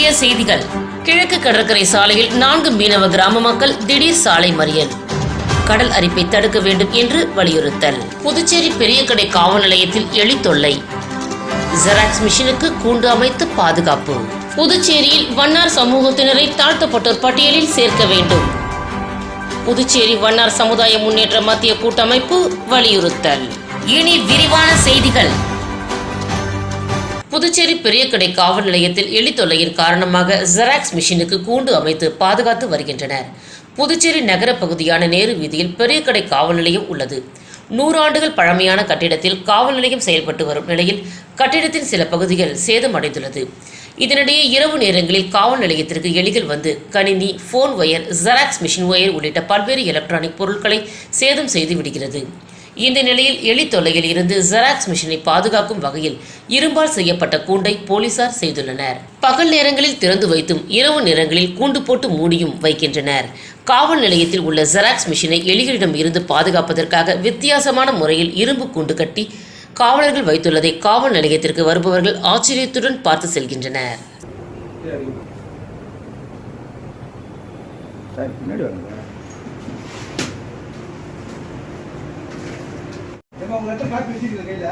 முக்கிய செய்திகள். கிழக்கு கடற்கரை சாலையில் நான்கு மீனவ கிராம மக்கள் திடீர் சாலை மறியல். கடல் அரிப்பை தடுக்க வேண்டும் என்று வலியுறுத்தல். புதுச்சேரி பெரியகடை காவல் நிலையத்தில் எலி தொல்லை ஜெராக்ஸ் மிஷினுக்கு கூண்டு அமைத்து பாதுகாப்பு. புதுச்சேரியில் வண்ணார் சமூகத்தினரை தாழ்த்தப்பட்டோர் பட்டியலில் சேர்க்க வேண்டும். புதுச்சேரி வண்ணார் சமுதாய முன்னேற்ற மத்திய கூட்டமைப்பு வலியுறுத்தல். இனி விரிவான செய்திகள். புதுச்சேரி பெரியக்கடை காவல் நிலையத்தில் எலி தொல்லையின் காரணமாக ஜெராக்ஸ் மிஷினுக்கு கூண்டு அமைத்து பாதுகாத்து வருகின்றனர். புதுச்சேரி நகர பகுதியான நேரு வீதியில் பெரியக்கடை காவல் நிலையம் உள்ளது. நூறாண்டுகள் பழமையான கட்டிடத்தில் காவல் நிலையம் செயல்பட்டு வரும் நிலையில் கட்டிடத்தின் சில பகுதிகள் சேதமடைந்துள்ளது இதனிடையே இரவு நேரங்களில் காவல் நிலையத்திற்கு எலிகள் வந்து கணினி phone wire xerox machine wire உள்ளிட்ட பல்வேறு எலக்ட்ரானிக் பொருட்களை சேதம் செய்து விடுகிறது. இந்த நிலையில் எலி தொல்லையில் இருந்து ஜெராக்ஸ் மிஷினை பாதுகாக்கும் வகையில் இரும்பால் செய்யப்பட்ட கூண்டை போலீசார் செய்துள்ளனர். பகல் நேரங்களில் திறந்து வைத்தும் இரவு நேரங்களில் கூண்டு போட்டு மூடியும் வைக்கின்றனர். காவல் நிலையத்தில் உள்ள ஜெராக்ஸ் மிஷினை எலிகளிடம் இருந்து பாதுகாப்பதற்காக வித்தியாசமான முறையில் இரும்பு கூண்டு கட்டி காவலர்கள் வைத்துள்ளதை காவல் நிலையத்திற்கு வருபவர்கள் ஆச்சரியத்துடன் பார்த்து செல்கின்றனர். ஏமா உங்க இடத்துல காப்பி வச்சிருக்கீங்க கையில?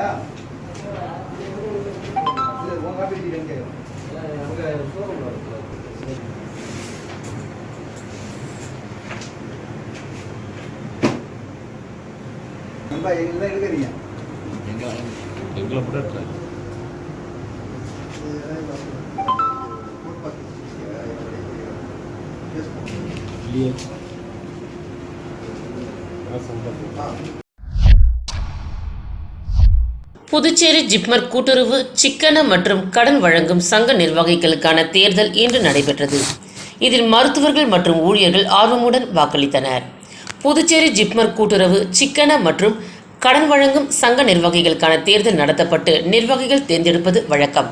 உன் காப்பி வச்சிருக்கீங்க நண்பா எடுக்கிறீங்க எங்களை கூட இருக்காது இல்லையே. புதுச்சேரி ஜிப்மர் கூட்டுறவு சிக்கன மற்றும் கடன் வழங்கும் சங்க நிர்வாகிகளுக்கான தேர்தல் இன்று நடைபெற்றது. இதில் மருத்துவர்கள் மற்றும் ஊழியர்கள் ஆர்வமுடன் வாக்களித்தனர். புதுச்சேரி ஜிப்மர் கூட்டுறவு சிக்கன மற்றும் கடன் வழங்கும் சங்க நிர்வாகிகளுக்கான தேர்தல் நடத்தப்பட்டு நிர்வாகிகள் தேர்ந்தெடுப்பது வழக்கம்.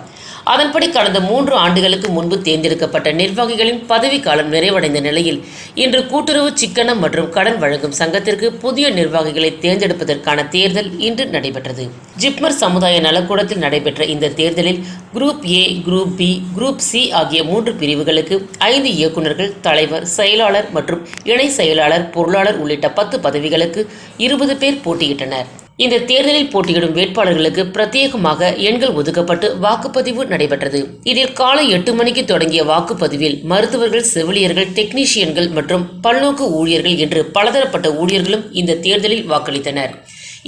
அதன்படி கடந்த மூன்று ஆண்டுகளுக்கு முன்பு தேர்ந்தெடுக்கப்பட்ட நிர்வாகிகளின் பதவிக்காலம் நிறைவடைந்த நிலையில் இன்று கூட்டுறவு சிக்கனம் மற்றும் கடன் வழங்கும் சங்கத்திற்கு புதிய நிர்வாகிகளை தேர்ந்தெடுப்பதற்கான தேர்தல் இன்று நடைபெற்றது. ஜிப்மர் சமுதாய நலக்கூடத்தில் நடைபெற்ற இந்த தேர்தலில் group A group B group C ஆகிய மூன்று பிரிவுகளுக்கு ஐந்து இயக்குநர்கள் தலைவர் செயலாளர் மற்றும் இணை செயலாளர் பொருளாளர் உள்ளிட்ட பத்து பதவிகளுக்கு இருபது பேர் போட்டியிட்டனர். இந்த தேர்தலில் போட்டியிடும் வேட்பாளர்களுக்கு பிரத்யேகமாக எண்கள் ஒதுக்கப்பட்டு வாக்குப்பதிவு நடைபெற்றது. இதில் காலை எட்டு மணிக்கு தொடங்கிய வாக்குப்பதிவில் மருத்துவர்கள் செவிலியர்கள் டெக்னீஷியன்கள் மற்றும் பல்நோக்கு ஊழியர்கள் என்று பலதரப்பட்ட ஊழியர்களும் இந்த தேர்தலில் வாக்களித்தனர்.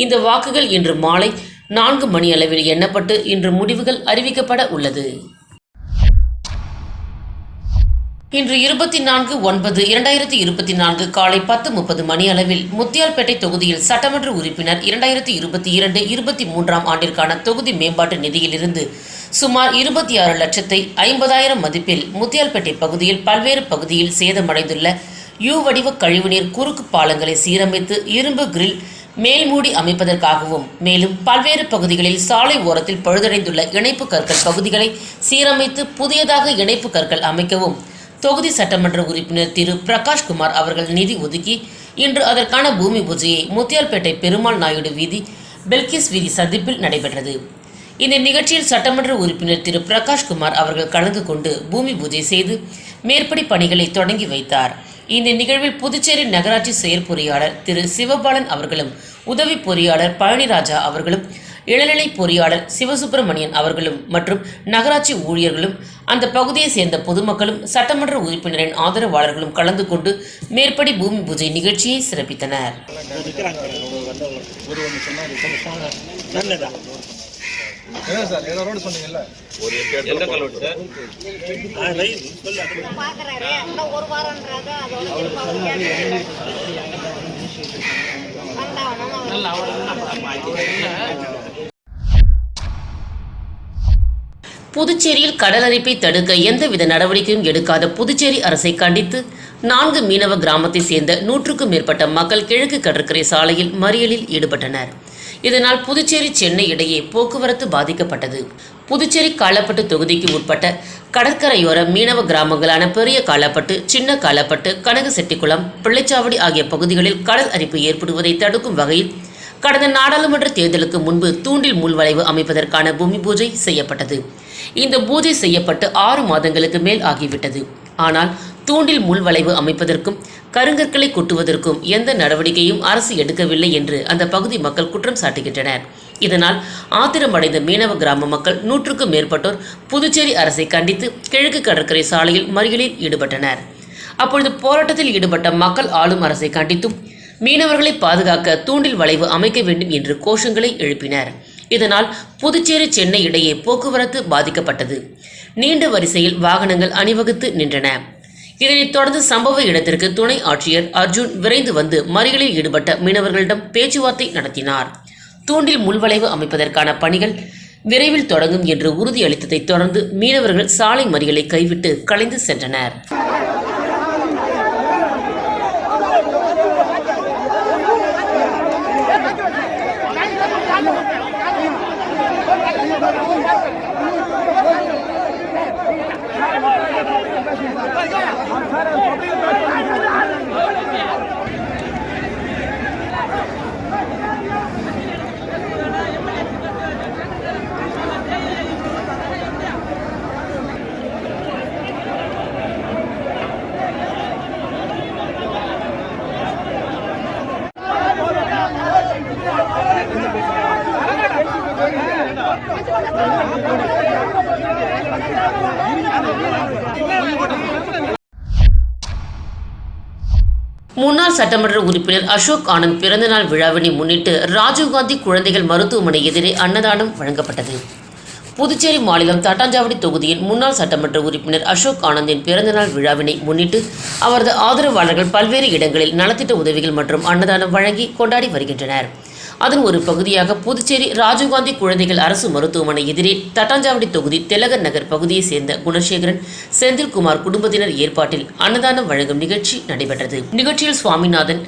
இந்த வாக்குகள் இன்று மாலை நான்கு மணி அளவில் எண்ணப்பட்டு இன்று முடிவுகள் அறிவிக்கப்பட உள்ளது. இன்று இருபத்தி நான்கு ஒன்பது இரண்டாயிரத்தி இருபத்தி நான்கு காலை பத்து முப்பது மணி அளவில் முத்தியால்பேட்டை தொகுதியில் சட்டமன்ற உறுப்பினர் இரண்டாயிரத்தி இருபத்தி இரண்டு இருபத்தி மூன்றாம் ஆண்டிற்கான தொகுதி மேம்பாட்டு நிதியிலிருந்து சுமார் இருபத்தி ஆறு லட்சத்தை ஐம்பதாயிரம் மதிப்பில் முத்தியால்பேட்டை பகுதியில் பல்வேறு பகுதியில் சேதமடைந்துள்ள யூ வடிவ கழிவுநீர் குறுக்கு பாலங்களை சீரமைத்து இரும்பு கிரில் மேல்மூடி அமைப்பதற்காகவும் மேலும் பல்வேறு பகுதிகளில் சாலை ஓரத்தில் பழுதடைந்துள்ள இணைப்பு கற்கள் பகுதிகளை சீரமைத்து புதியதாக இணைப்பு கற்கள் அமைக்கவும் தொகுதி சட்டமன்ற உறுப்பினர் திரு பிரகாஷ்குமார் அவர்கள் நிதி ஒதுக்கி இன்று அதற்கான பூமி பூஜையை முத்தியால்பேட்டை பெருமாள் நாயுடு வீதி பெல்கிஸ் வீதி சந்திப்பில் நடைபெற்றது. இந்த நிகழ்ச்சியில் சட்டமன்ற உறுப்பினர் திரு பிரகாஷ்குமார் அவர்கள் கலந்து கொண்டு பூமி பூஜை செய்து மேற்படி பணிகளை தொடங்கி வைத்தார். இந்த நிகழ்வில் புதுச்சேரி நகராட்சி செயற்பொறியாளர் திரு சிவபாலன் அவர்களும் உதவி பொறியாளர் பழனிராஜா அவர்களும் இளநிலை பொறியாளர் சிவசுப்பிரமணியன் அவர்களும் மற்றும் நகராட்சி ஊழியர்களும் அந்த பகுதியை சேர்ந்த பொதுமக்களும் சட்டமன்ற உறுப்பினரின் ஆதரவாளர்களும் கலந்து கொண்டு மேற்படி பூமி பூஜை நிகழ்ச்சியை சிறப்பித்தனர். என்ன சார் ஏதோ ரோடு சொன்னீங்கல்ல பாக்குறாரு இன்னும் ஒரு வாரம்ன்றாங்க அதோட புதுச்சேரியில் கடல் அரிப்பை தடுக்க எந்தவித நடவடிக்கையும் எடுக்காத புதுச்சேரி அரசை கண்டித்து நான்கு மீனவ கிராமத்தை சேர்ந்த நூற்றுக்கும் மேற்பட்ட மக்கள் கிழக்கு கடற்கரை சாலையில் மறியலில் ஈடுபட்டனர். இதனால் புதுச்சேரி சென்னை இடையே போக்குவரத்து பாதிக்கப்பட்டது. புதுச்சேரி காலப்பட்டு தொகுதிக்கு உட்பட்ட கடற்கரையோர மீனவ கிராமங்களான பெரிய காலப்பட்டு சின்ன காலப்பட்டு கனகசெட்டிக்குளம் பிள்ளைச்சாவடி ஆகிய பகுதிகளில் கடல் அரிப்பு ஏற்படுவதை தடுக்கும் வகையில் கடந்த நாடாளுமன்ற தேர்தலுக்கு முன்பு தூண்டில் முள்வளைவு அமைப்பதற்கான பூமி பூஜை செய்யப்பட்டது. இந்த பூஜை செய்யப்பட்டு ஆறு மாதங்களுக்கு மேல் ஆகிவிட்டது. ஆனால் தூண்டில் முள்வளைவு அமைப்பதற்கும் கருங்கற்களை கொட்டுவதற்கும் எந்த நடவடிக்கையும் அரசு எடுக்கவில்லை என்று அந்த பகுதி மக்கள் குற்றம் சாட்டுகின்றனர். இதனால் ஆத்திரமடைந்த மீனவ கிராம மக்கள் நூற்றுக்கும் மேற்பட்டோர் புதுச்சேரி அரசை கண்டித்து கிழக்கு கடற்கரை சாலையில் மறியலில் ஈடுபட்டனர். அப்பொழுது போராட்டத்தில் ஈடுபட்ட மக்கள் ஆளும் அரசை கண்டித்தும் மீனவர்களை பாதுகாக்க தூண்டில் வளைவு அமைக்க வேண்டும் என்று கோஷங்களை எழுப்பினர். இதனால் புதுச்சேரி சென்னை இடையே போக்குவரத்து பாதிக்கப்பட்டது. நீண்ட வரிசையில் வாகனங்கள் அணிவகுத்து நின்றன. இதனைத் தொடர்ந்து சம்பவ இடத்திற்கு துணை ஆட்சியர் அர்ஜுன் விரைந்து வந்து மறியலில் ஈடுபட்ட மீனவர்களிடம் பேச்சுவார்த்தை நடத்தினார். தூண்டில் முள்வளைவு அமைப்பதற்கான பணிகள் விரைவில் தொடங்கும் என்று உறுதியளித்ததைத் தொடர்ந்து மீனவர்கள் சாலை மறியலை கைவிட்டு கலைந்து சென்றனர். சட்டமன்ற உறுப்பினர் அசோக் ஆனந்த் பிறந்தநாள் விழாவினை முன்னிட்டு ராஜீவ்காந்தி குழந்தைகள் மருத்துவமனை எதிரே அன்னதானம் வழங்கப்பட்டது. புதுச்சேரி மாநிலம் தட்டாஞ்சாவடி தொகுதியின் முன்னாள் சட்டமன்ற உறுப்பினர் அசோக் ஆனந்தின் பிறந்தநாள் விழாவினை முன்னிட்டு அவரது ஆதரவாளர்கள் பல்வேறு இடங்களில் நலத்திட்ட உதவிகள் மற்றும் அன்னதானம் வழங்கி கொண்டாடி வருகின்றனர். அதன் ஒரு பகுதியாக புதுச்சேரி ராஜீவ்காந்தி குழந்தைகள் அரசு மருத்துவமனை எதிரே தட்டாஞ்சாவடி தொகுதி திலகர் நகர் பகுதியைச் சேர்ந்த குணசேகரன் செந்தில்குமார் குடும்பத்தினர் ஏற்பாட்டில் அன்னதானம் வழங்கும் நிகழ்ச்சி நடைபெற்றது. நிகழ்ச்சியில் சுவாமிநாதன்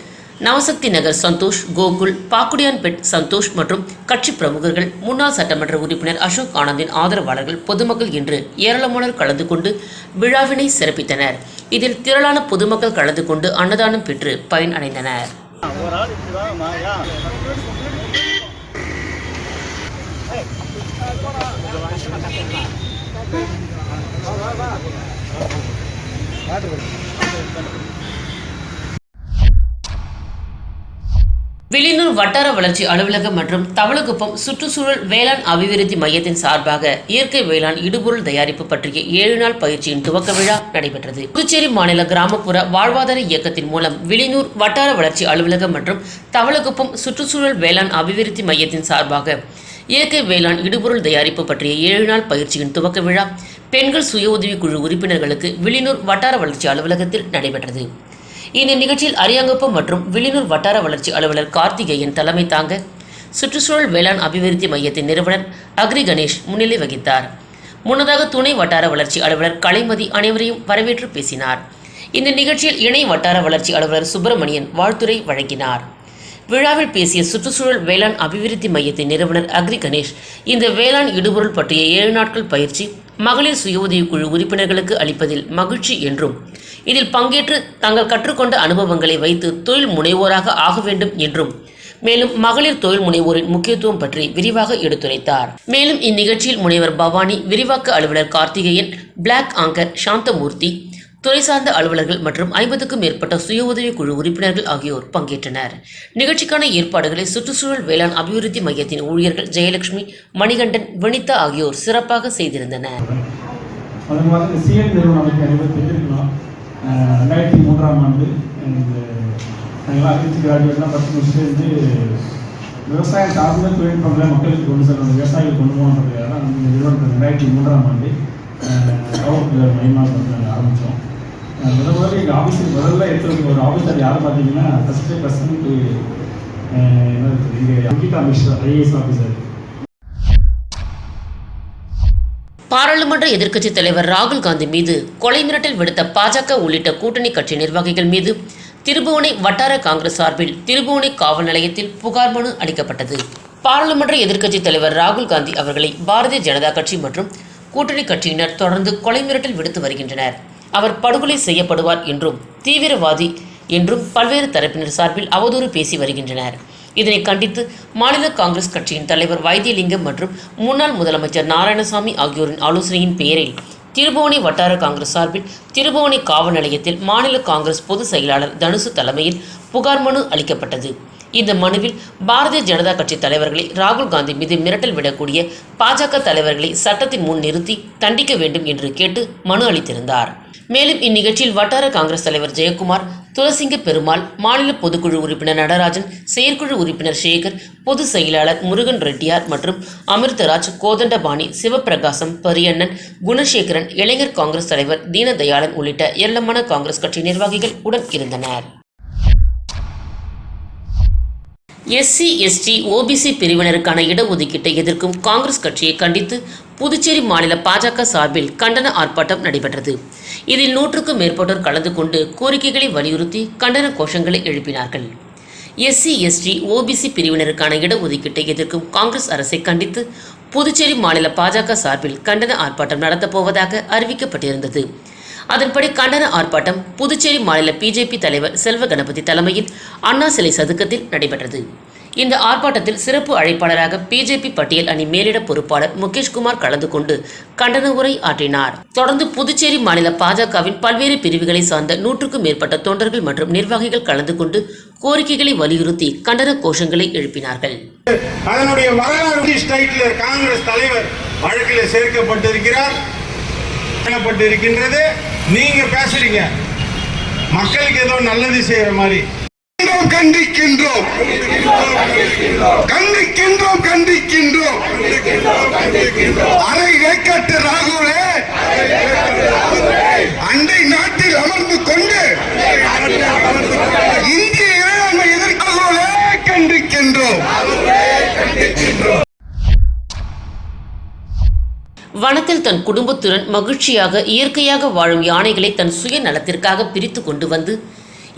நவசக்தி நகர் சந்தோஷ் கோகுல் பாக்குடியான்பெட் சந்தோஷ் மற்றும் கட்சி பிரமுகர்கள் முன்னாள் சட்டமன்ற உறுப்பினர் அசோக் ஆனந்தின் ஆதரவாளர்கள் பொதுமக்கள் என்று ஏராளமானோர் கலந்து கொண்டு விழாவினை சிறப்பித்தனர். இதில் திரளான பொதுமக்கள் கலந்து கொண்டு அன்னதானம் பெற்று பயனடைந்தனர் வில்லியனூர் வட்டார வளர்ச்சி அலுவலகம் மற்றும் தவளகுப்பம் சுற்றுச்சூழல் வேளாண் அபிவிருத்தி மையத்தின் சார்பாக இயற்கை வேளாண் இடுபொருள் தயாரிப்பு பற்றிய ஏழு நாள் பயிற்சியின் துவக்க விழா நடைபெற்றது. புதுச்சேரி மாநில கிராமப்புற வாழ்வாதார இயக்கத்தின் மூலம் வில்லியனூர் வட்டார வளர்ச்சி அலுவலகம் மற்றும் தவளகுப்பம் சுற்றுச்சூழல் வேளாண் அபிவிருத்தி மையத்தின் சார்பாக இயற்கை வேளாண் இடுபொருள் தயாரிப்பு பற்றிய ஏழு நாள் பயிற்சியின் துவக்க விழா பெண்கள் சுய உதவிக் குழு உறுப்பினர்களுக்கு வில்லியனூர் வட்டார வளர்ச்சி அலுவலகத்தில் நடைபெற்றது. இந்த நிகழ்ச்சியில் அரியாங்குப்பம் மற்றும் விழிநூர் வட்டார வளர்ச்சி அலுவலர் கார்த்திகேயன் தலைமை தாங்க. சுற்றுச்சூழல் வேளாண் அபிவிருத்தி மையத்தின் நிறுவனர் அக்ரி கணேஷ் முன்னிலை வகித்தார். முன்னதாக துணை வட்டார வளர்ச்சி அலுவலர் கலைமதி அனைவரையும் வரவேற்று பேசினார். இந்த நிகழ்ச்சியில் இணை வட்டார வளர்ச்சி அலுவலர் சுப்பிரமணியன் வாழ்த்துரை வழங்கினார். விழாவில் பேசிய சுற்றுச்சூழல் வேளாண் அபிவிருத்தி மையத்தின் நிறுவனர் அக்ரி கணேஷ் இந்த வேளாண் இடுபொருள் பற்றிய ஏழு நாட்கள் பயிற்சி மகளிர் சுய உதவிக்குழு உறுப்பினர்களுக்கு அளிப்பதில் மகிழ்ச்சி என்றும் இதில் பங்கேற்று தாங்கள் கற்றுக்கொண்ட அனுபவங்களை வைத்து தொழில் முனைவோராக ஆக வேண்டும் என்றும் மேலும் மகளிர் தொழில் முனைவோரின் முக்கியத்துவம் பற்றி விரிவாக எடுத்துரைத்தார். மேலும் இந்நிகழ்ச்சியில் முனைவர் பவானி விரிவாக்க அலுவலர் கார்த்திகேயன் பிளாக் ஆங்கர் சாந்தமூர்த்தி துறை சார்ந்த அலுவலர்கள் மற்றும் ஐம்பதுக்கும் மேற்பட்ட சுய உதவி குழு உறுப்பினர்கள் ஆகியோர் பங்கேற்றனர். நிகழ்ச்சிக்கான ஏற்பாடுகளை சுற்றுச்சூழல் வேளாண் அபிவிருத்தி மையத்தின் ஊழியர்கள் ஜெயலட்சுமி மணிகண்டன் வினிதா ஆகியோர் சிறப்பாக செய்திருந்தனர். ரெண்டாயிரத்தி மூன்றாம் ஆண்டு இந்த நாங்களாம் அக்ரிச்சு கிராஜுவேட்லாம் பத்து முடிச்சுட்டு வந்து விவசாயம் சார்ந்த தொழில்நுட்பங்களை மக்களுக்கு கொண்டு செல்லணும் விவசாயிகள் கொண்டு போகணுன்றதுக்காக தான் இந்த நிறுவனத்தை ரெண்டாயிரத்தி மூன்றாம் ஆண்டு கவர்மெண்ட் மையமாக ஆரம்பித்தோம். முதல் முதல்ல எங்கள் ஆஃபீஸுக்கு முதல்ல எடுத்துருக்க ஒரு ஆஃபீஸர் யார் பார்த்தீங்கன்னா ஃபஸ்ட்டு பர்சனுக்கு என்ன இங்கே அங்கிதா மிஸ்ரா ஐஏஎஸ் ஆஃபீஸர் பாராளுமன்ற எதிர்க்கட்சித் தலைவர் ராகுல் காந்தி மீது கொலை மிரட்டல் விடுத்த பாஜக உள்ளிட்ட கூட்டணி கட்சி நிர்வாகிகள் மீது திருபுவனை வட்டார காங்கிரஸ் சார்பில் திருபுவனை காவல் நிலையத்தில் புகார் மனு அளிக்கப்பட்டது. பாராளுமன்ற எதிர்க்கட்சித் தலைவர் ராகுல் காந்தி அவர்களை பாரதிய ஜனதா கட்சி மற்றும் கூட்டணி கட்சியினர் தொடர்ந்து கொலை மிரட்டல் விடுத்து வருகின்றனர். அவர் படுகொலை செய்யப்படுவார் என்றும் தீவிரவாதி என்றும் பல்வேறு தரப்பினர் சார்பில் அவதூறு பேசி வருகின்றனர். இதனை கண்டித்து மாநில காங்கிரஸ் கட்சியின் தலைவர் வைத்தியலிங்கம் மற்றும் முன்னாள் முதலமைச்சர் நாராயணசாமி ஆகியோரின் ஆலோசனையின் பேரில் திருபுவனை வட்டார காங்கிரஸ் சார்பில் திருபுவனை காவல் நிலையத்தில் மாநில காங்கிரஸ் பொதுச் செயலாளர் தனுசு தலைமையில் புகார் மனு அளிக்கப்பட்டது. இந்த மனுவில் பாரதிய ஜனதா கட்சி தலைவர்களை ராகுல் காந்தி மீது மிரட்டல் விடக்கூடிய பாஜக தலைவர்களை சட்டத்தின் முன் நிறுத்தி தண்டிக்க வேண்டும் என்று கேட்டு மனு அளித்திருந்தார். மேலும் இந்நிகழ்ச்சியில் வட்டார காங்கிரஸ் தலைவர் ஜெயக்குமார் துளசிங்க பெருமாள் மாநில பொதுக்குழு உறுப்பினர் நடராஜன் செயற்குழு உறுப்பினர் சேகர் பொதுச் செயலாளர் முருகன் ரெட்டியார் மற்றும் அமிர்தராஜ் கோதண்டபாணி சிவபிரகாசம் பரியண்ணன் குணசேகரன் இளைஞர் காங்கிரஸ் தலைவர் தீனதயாளன் உள்ளிட்ட ஏராளமான காங்கிரஸ் கட்சி நிர்வாகிகள் உடன் இருந்தனர். எஸ்சி எஸ்டி ஓபிசி பிரிவினருக்கான இடஒதுக்கீட்டை எதிர்க்கும் காங்கிரஸ் கட்சியை கண்டித்து புதுச்சேரி மாநில பாஜக சார்பில் கண்டன ஆர்ப்பாட்டம் நடைபெற்றது. இதில் நூற்றுக்கும் மேற்பட்டோர் கலந்து கொண்டு கோரிக்கைகளை வலியுறுத்தி கண்டன கோஷங்களை எழுப்பினார்கள். எஸ்சி எஸ்டி ஓபிசி பிரிவினருக்கான இடஒதுக்கீட்டை எதிர்க்கும் காங்கிரஸ் அரசை கண்டித்து புதுச்சேரி மாநில பாஜக சார்பில் கண்டன ஆர்ப்பாட்டம் நடத்தப்போவதாக அறிவிக்கப்பட்டிருந்தது. அதன்படி கண்டன ஆர்ப்பாட்டம் புதுச்சேரி மாநில பிஜேபி தலைவர் செல்வ கணபதி தலைமையில் அண்ணா சிலை சதுக்கத்தில் நடைபெற்றது. இந்த ஆர்ப்பாட்டத்தில் சிறப்பு அழைப்பாளராக பிஜேபி பட்டியல் அணி மேலிட பொறுப்பாளர் முகேஷ்குமார் கலந்து கொண்டு கண்டன உரை ஆற்றினார். தொடர்ந்து புதுச்சேரி மாநில பாஜகவின் பல்வேறு பிரிவுகளை சார்ந்த நூற்றுக்கும் மேற்பட்ட தொண்டர்கள் மற்றும் நிர்வாகிகள் கலந்து கொண்டு கோரிக்கைகளை வலியுறுத்தி கண்டன கோஷங்களை எழுப்பினார்கள். அதனுடைய வரலாறு காங்கிரஸ் தலைவர் வழக்கில் சேர்க்கப்பட்டிருக்கிறார். இருக்கின்றது நீங்க பேசுறீங்க. மக்களுக்கு ஏதோ நல்லது செய்யற மாதிரி. கண்டிக்கின்றோம் கண்டிக்கின்றோம். கண்டிக்கின்றோம் அரை வேக்கட்டு ராகுலே. அண்டை நாட்டில் அமர்ந்து கொண்டு இந்திய இறையாண்மை எதிர்க்கோலே கண்டிக்கின்றோம். வனத்தில் தன் குடும்பத்துடன் மகிழ்ச்சியாக இயற்கையாக வாழும் யானைகளை தன் சுய நலத்திற்காக பிரித்து கொண்டு வந்து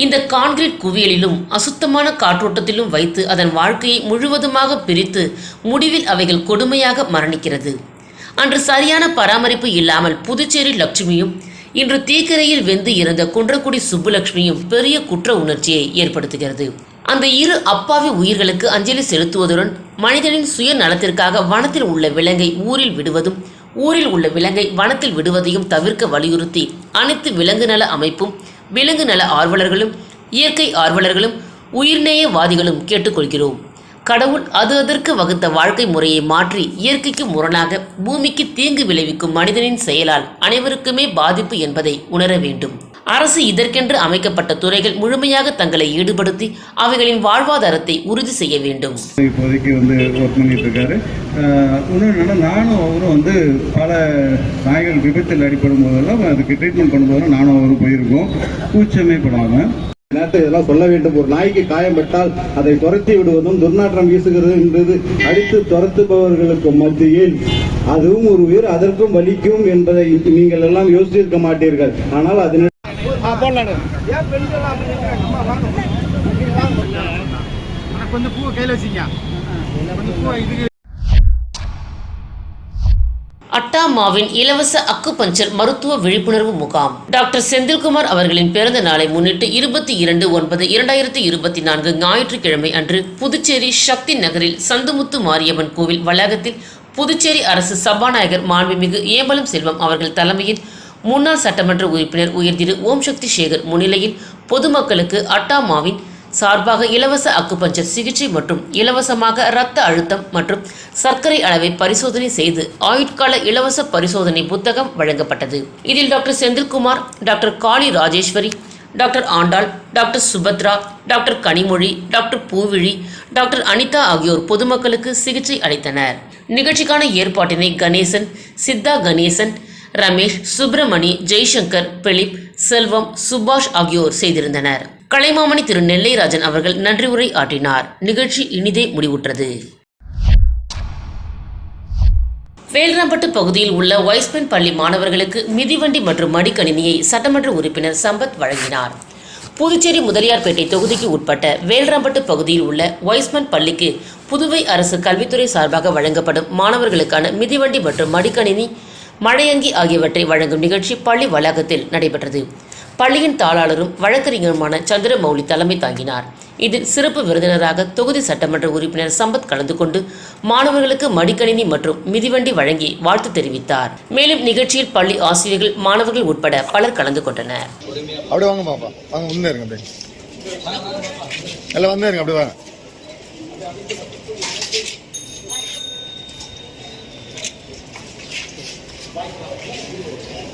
இந்த கான்கிரீட் குவியலிலும் அசுத்தமான காற்றோட்டத்திலும் வைத்து அதன் வாழ்க்கையை முழுவதுமாக பிரித்து முடிவில் அவைகள் கொடுமையாக மரணிக்கிறது. அன்று சரியான பராமரிப்பு இல்லாமல் புதுச்சேரி லட்சுமியும் இன்று தீக்கரையில் வெந்து இறந்த குன்றக்குடி சுப்புலட்சுமியும் பெரிய குற்ற உணர்ச்சியை ஏற்படுத்துகிறது. அந்த இரு அப்பாவி உயிர்களுக்கு அஞ்சலி செலுத்துவதுடன் மனிதனின் சுய நலத்திற்காக வனத்தில் உள்ள விலங்கை ஊரில் விடுவதும் ஊரில் உள்ள விலங்கை வனத்தில் விடுவதையும் தவிர்க்க வலியுறுத்தி அனைத்து விலங்கு நல அமைப்பும் விலங்கு நல ஆர்வலர்களும் இயற்கை ஆர்வலர்களும் உயிர்நேயவாதிகளும் கேட்டுக்கொள்கிறோம். கடவுள் அது அதற்கு வகுத்த வாழ்க்கை முறையை மாற்றி இயற்கைக்கு முரணாக பூமிக்கு தீங்கு விளைவிக்கும் மனிதனின் செயலால் அனைவருக்குமே பாதிப்பு என்பதை உணர வேண்டும். அரசு இதற்கென்று அமைக்கப்பட்ட துறைகள் முழுமையாக தங்களை ஈடுபடுத்தி அவைகளின் வாழ்வாதாரத்தை உறுதி செய்ய வேண்டும். இப்போதைக்கு வந்து ஒர்க் பண்ணிட்டு இருக்காரு. இன்னொன்று நானும் அவரும் வந்து பல நாய்கள் விபத்தில் அடிபடும் போதெல்லாம் அதுக்கு ட்ரீட்மெண்ட் பண்ணும்போதெல்லாம் நானும் அவரும் போயிருக்கோம். கூச்சமே படாமல் நேரத்தில் இதெல்லாம் சொல்ல வேண்டும். ஒரு நாய்க்கு காயம்பட்டால் அதை துரத்தி விடுவதும் துர்நாற்றம் வீசுகிறது என்பது அடித்து துரத்துபவர்களுக்கு மத்தியில். அதுவும் ஒரு உயிர் அதற்கும் வலிக்கும் என்பதை நீங்கள் எல்லாம் யோசித்திருக்க மாட்டீர்கள். ஆனால் அதன் வாங்க. கொஞ்சம் பூவை கையில் வச்சுங்க. கொஞ்சம் பூவை இதுக்கு அட்டாமாவின் இலவச அக்குபஞ்சர் மருத்துவ விழிப்புணர்வு முகாம். டாக்டர் செந்தில்குமார் அவர்களின் பிறந்த நாளை முன்னிட்டு இருபத்தி இரண்டு ஒன்பது இரண்டாயிரத்தி இருபத்தி நான்கு ஞாயிற்றுக்கிழமை அன்று புதுச்சேரி சக்தி நகரில் சந்துமுத்து மாரியம்மன் கோவில் வளாகத்தில் புதுச்சேரி அரசு சபாநாயகர் மாண்புமிகு ஏம்பலம் செல்வம் அவர்கள் தலைமையில் முன்னாள் சட்டமன்ற உறுப்பினர் உயர் திரு ஓம் சக்தி சேகர் முன்னிலையில் பொதுமக்களுக்கு அட்டாமாவின் சார்பாக இலவச அக்குபஞ்சர் சிகிச்சை மற்றும் இலவசமாக இரத்த அழுத்தம் மற்றும் சர்க்கரை அளவை பரிசோதனை செய்து ஆயுட்கால இலவச பரிசோதனை புத்தகம் வழங்கப்பட்டது. இதில் doctor Senthilkumar doctor Kali Rajeswari doctor Andal doctor Subhadra doctor Kanimozhi doctor Poovizhi doctor Anitha ஆகியோர் பொதுமக்களுக்கு சிகிச்சை அளித்தனர். நிகழ்ச்சிக்கான ஏற்பாட்டினை கணேசன் சித்தா கணேசன் ரமேஷ் சுப்பிரமணி ஜெய்சங்கர் பிலிப் செல்வம் சுபாஷ் ஆகியோர் செய்திருந்தனர். கலைமாமணி திரு நெல்லைராஜன் அவர்கள் நன்றி உரை ஆற்றினார். நிகழ்ச்சி இனிதே முடிவுற்றது. வேல்ராம்பட்டு பகுதியில் உள்ள வைஸ்மென் பள்ளி மாணவர்களுக்கு மிதிவண்டி மற்றும் மடிக்கணினியை சட்டமன்ற உறுப்பினர் சம்பத் வழங்கினார். புதுச்சேரி முதலியார்பேட்டை தொகுதிக்கு உட்பட்ட வேல்ராம்பட்டு பகுதியில் உள்ள வைஸ்மன் பள்ளிக்கு புதுவை அரசு கல்வித்துறை சார்பாக வழங்கப்படும் மாணவர்களுக்கான மிதிவண்டி மற்றும் மடிக்கணினி மழையங்கி ஆகியவற்றை வழங்கும் நிகழ்ச்சி பள்ளி வளாகத்தில் நடைபெற்றது. பள்ளியின் தாளாளரும் வழக்கறிஞருமான சந்திரமௌலி தலைமை தாங்கினார். இதில் சிறப்பு விருந்தினராக தொகுதி சட்டமன்ற உறுப்பினர் சம்பத் கலந்து கொண்டு மாணவர்களுக்கு மடிக்கணினி மற்றும் மிதிவண்டி வழங்கி வாழ்த்து தெரிவித்தார். மேலும் நிகழ்ச்சியில் பள்ளி ஆசிரியர்கள் மாணவர்கள் உட்பட பலர் கலந்து கொண்டனர். அப்படியே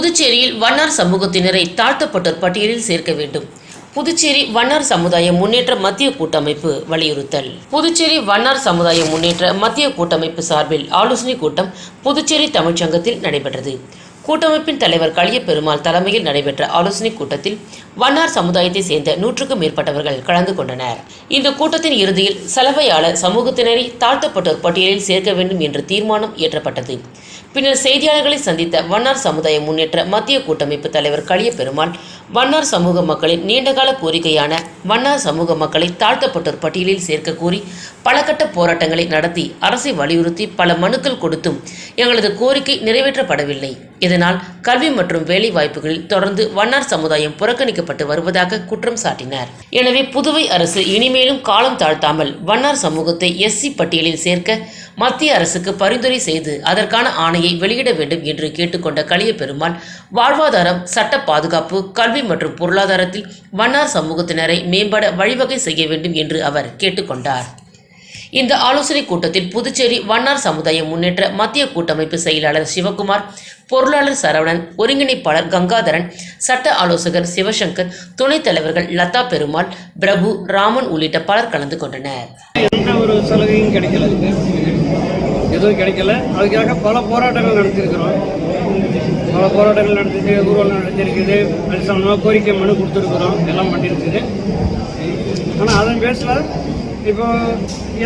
புதுச்சேரியில் வண்ணார் சமூகத்தினரை தாழ்த்தப்பட்டோர் பட்டியலில் சேர்க்க வேண்டும். புதுச்சேரி வண்ணார் சமுதாய முன்னேற்ற மத்திய கூட்டமைப்பு வலியுறுத்தல். புதுச்சேரி வண்ணார் சமுதாய முன்னேற்ற மத்திய கூட்டமைப்பு சார்பில் ஆலோசனை கூட்டம் புதுச்சேரி தமிழ்ச்சங்கத்தில் நடைபெற்றது. கூட்டமைப்பின் தலைவர் களிய பெருமாள் தலைமையில் நடைபெற்ற ஆலோசனைக் கூட்டத்தில் வண்ணார் சமுதாயத்தை சேர்ந்த நூற்றுக்கும் மேற்பட்டவர்கள் கலந்து கொண்டனர். இந்த கூட்டத்தின் இறுதியில் சலவையாளர் சமூகத்தினரை தாழ்த்தப்பட்டோர் பட்டியலில் சேர்க்க வேண்டும் என்ற தீர்மானம் இயற்றப்பட்டது. பின்னர் செய்தியாளர்களை சந்தித்த வண்ணார் சமுதாய முன்னேற்ற மத்திய கூட்டமைப்பு தலைவர் களிய பெருமாள் வண்ணார் சமூக மக்களின் நீண்டகால கோரிக்கையான வண்ணார் சமூக மக்களை தாழ்த்தப்பட்டோர் பட்டியலில் சேர்க்க கோரி பல கட்ட போராட்டங்களை நடத்தி அரசை வலியுறுத்தி பல மனுக்கள் கொடுத்தும் எங்களது கோரிக்கை நிறைவேற்றப்படவில்லை. இதனால் கல்வி மற்றும் வேலை வாய்ப்புகளில் தொடர்ந்து வண்ணார் சமுதாயம் புறக்கணிக்கப்பட்டு வருவதாக குற்றம் சாட்டினார். எனவே புதுவை அரசு இனிமேலும் காலம் தாழ்த்தாமல் வண்ணார் சமூகத்தை எஸ்சி பட்டியலில் சேர்க்க மத்திய அரசுக்கு பரிந்துரை செய்து அதற்கான ஆணையை வெளியிட வேண்டும் என்று கேட்டுக்கொண்ட களிய பெருமாள் வாழ்வாதாரம் சட்ட பாதுகாப்பு கல்வி மற்றும் பொருளாதாரத்தில் வண்ணார் சமூகத்தினரை மேம்பட வழிவகை செய்ய வேண்டும் என்று அவர் கேட்டுக்கொண்டார். இந்த ஆலோசனைக் கூட்டத்தில் புதுச்சேரி வண்ணார் சமுதாய முன்னேற்ற மத்திய கூட்டமைப்பு செயலாளர் சிவகுமார் பொருளாளர் சரவணன் ஒருங்கிணைப்பாளர் கங்காதரன் சட்ட ஆலோசகர் சிவசங்கர் துணைத் தலைவர்கள் லதா பெருமாள் பிரபு ராமன் உள்ளிட்ட பலர் கலந்து கொண்டனர். எந்த ஒரு சலுகையும் கிடைக்கல. எதுவும் கிடைக்கல. அதுக்காக பல போராட்டங்கள் நடத்திருக்கிறோம் பல போராட்டங்கள் நடத்திட்டு ஊர்வலம் நடத்திருக்குது அது கோரிக்கை மனு கொடுத்துருக்குறோம். எல்லாம் பண்ணியிருக்குது. ஆனால் அதன் பேஸில் இப்போ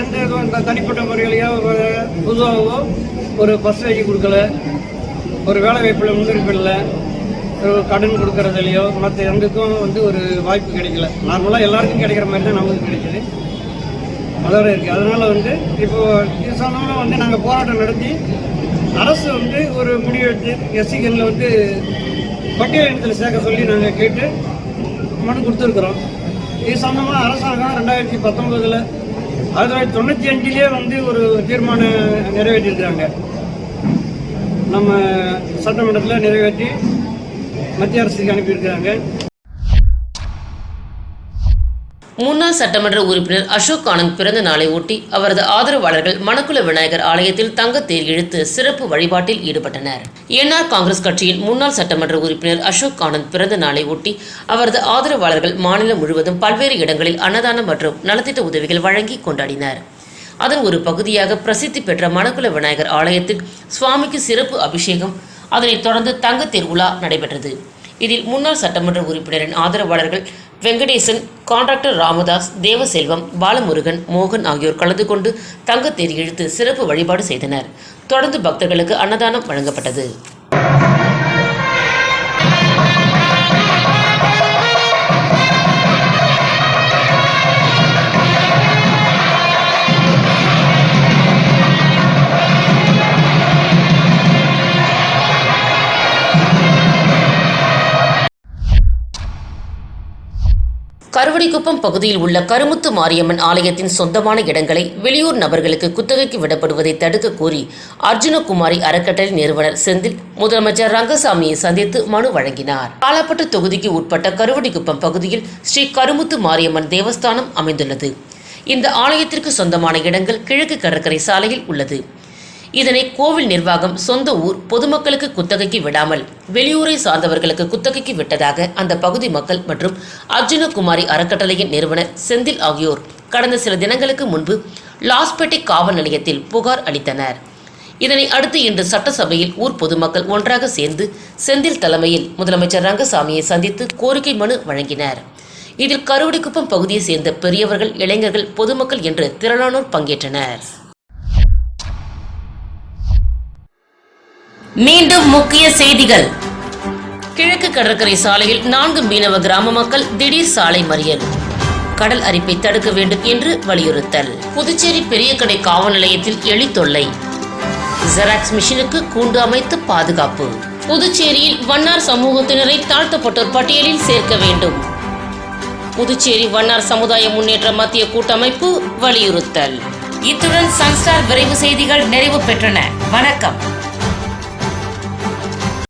எந்த இதுவும் இந்த தனிப்பட்ட முறையிலையோ பொதுவாகவோ ஒரு பர்சன்டேஜ் கொடுக்கல. ஒரு வேலை வாய்ப்பில் முன்னுரிமை இல்லை ஒரு கடன் கொடுக்கறதுலையோ மற்ற எந்தக்கும் வந்து ஒரு வாய்ப்பு கிடைக்கல. நார்மலாக எல்லாருக்கும் கிடைக்கிற மாதிரி தான் நமக்கு கிடைக்கிது. அதோட இருக்கு. அதனால வந்து இப்போ இது வந்து நாங்கள் போராட்டம் நடத்தி அரசு வந்து ஒரு முடிவெடுத்து எஸ்சிகனில் வந்து பட்டியல் இனத்தில் சேர்க்க சொல்லி நாங்கள் கேட்டு மனு கொடுத்துருக்குறோம். இது சம்பந்தமாக அரசாங்கம் ரெண்டாயிரத்தி பத்தொன்பதில் ஆயிரத்தி தொள்ளாயிரத்தி தொண்ணூற்றி அஞ்சுலேயே வந்து ஒரு தீர்மானம் நிறைவேற்றியிருக்கிறாங்க நம்ம சட்டமன்றத்தில் நிறைவேற்றி மத்திய அரசுக்கு அனுப்பியிருக்கிறாங்க. முன்னாள் சட்டமன்ற உறுப்பினர் அசோக் ஆனந்த் பிறந்த நாளை ஒட்டி அவரது ஆதரவாளர்கள் மணக்குள விநாயகர் ஆலயத்தில் தங்கத்தேர் இழுத்து சிறப்பு வழிபாட்டில் ஈடுபட்டனர். என்ஆர் காங்கிரஸ் கட்சியின் முன்னாள் சட்டமன்ற உறுப்பினர் அசோக் ஆனந்த் பிறந்த நாளை ஒட்டி அவரது ஆதரவாளர்கள் மாநிலம் முழுவதும் பல்வேறு இடங்களில் அன்னதானம் மற்றும் நலத்திட்ட உதவிகள் வழங்கி கொண்டாடினர். அதன் ஒரு பகுதியாக பிரசித்தி பெற்ற மணக்குல விநாயகர் ஆலயத்தில் சுவாமிக்கு சிறப்பு அபிஷேகம் அதனைத் தொடர்ந்து தங்கத்தேர் உலா நடைபெற்றது. இதில் முன்னாள் சட்டமன்ற உறுப்பினரின் ஆதரவாளர்கள் வெங்கடேசன் கான்ட்ராக்டர் ராமதாஸ் தேவசெல்வம் பாலமுருகன் மோகன் ஆகியோர் கலந்து கொண்டு தங்கத்தேர் இழுத்து சிறப்பு வழிபாடு செய்தனர். தொடர்ந்து பக்தர்களுக்கு அன்னதானம் வழங்கப்பட்டது. கருவடிக்குப்பம் பகுதியில் உள்ள கருமுத்து மாரியம்மன் ஆலயத்தின் சொந்தமான இடங்களை வெளியூர் நபர்களுக்கு குத்தகைக்கு விடப்படுவதை தடுக்க கோரி அர்ஜுனகுமாரி அறக்கட்டளை நிறுவனர் செந்தில் முதலமைச்சர் ரங்கசாமியை சந்தித்து மனு வழங்கினார். பாலப்பட்டு தொகுதிக்கு உட்பட்ட கருவடிக்குப்பம் பகுதியில் ஸ்ரீ கருமுத்து மாரியம்மன் தேவஸ்தானம் அமைந்துள்ளது. இந்த ஆலயத்திற்கு சொந்தமான இடங்கள் கிழக்கு கடற்கரை சாலையில் உள்ளது. இதனை கோவில் நிர்வாகம் சொந்த ஊர் பொதுமக்களுக்கு குத்தகைக்கு விடாமல் வெளியூரை சார்ந்தவர்களுக்கு குத்தகைக்கு விட்டதாக அந்த பகுதி மக்கள் மற்றும் அர்ஜுனகுமாரி அறக்கட்டளையின் நிறுவனர் செந்தில் ஆகியோர் கடந்த சில தினங்களுக்கு முன்பு லாஸ்பேட்டை காவல் நிலையத்தில் புகார் அளித்தனர். இதனை அடுத்து இன்று சட்டசபையில் ஊர் பொதுமக்கள் ஒன்றாக சேர்ந்து செந்தில் தலைமையில் முதலமைச்சர் ரங்கசாமியை சந்தித்து கோரிக்கை மனு வழங்கினர். இதில் கருவடிக்குப்பம் பகுதியை சேர்ந்த பெரியவர்கள் இளைஞர்கள் பொதுமக்கள் என்று திரளானோர் பங்கேற்றனர். மீண்டும் முக்கிய செய்திகள். கிழக்கு கடற்கரை சாலையில் நான்கு மீனவ கிராம மக்கள் திடீர் சாலை மறியல். கடல் அரிப்பை தடுக்க வேண்டும் என்று வலியுறுத்தல். புதுச்சேரி பெரியகடை காவல் நிலையத்தில் எலி தொல்லை ஜெராக்ஸ் மிஷினுக்கு கூண்டு அமைத்து பாதுகாப்பு. புதுச்சேரியில் வண்ணார் சமூகத்தினரை தாழ்த்தப்பட்டோர் பட்டியலில் சேர்க்க வேண்டும். புதுச்சேரி வண்ணார் சமுதாய முன்னேற்ற மத்திய கூட்டமைப்பு வலியுறுத்தல். இத்துடன் சன்ஸ்டார் விரைவு செய்திகள் நிறைவு பெற்றன. வணக்கம்.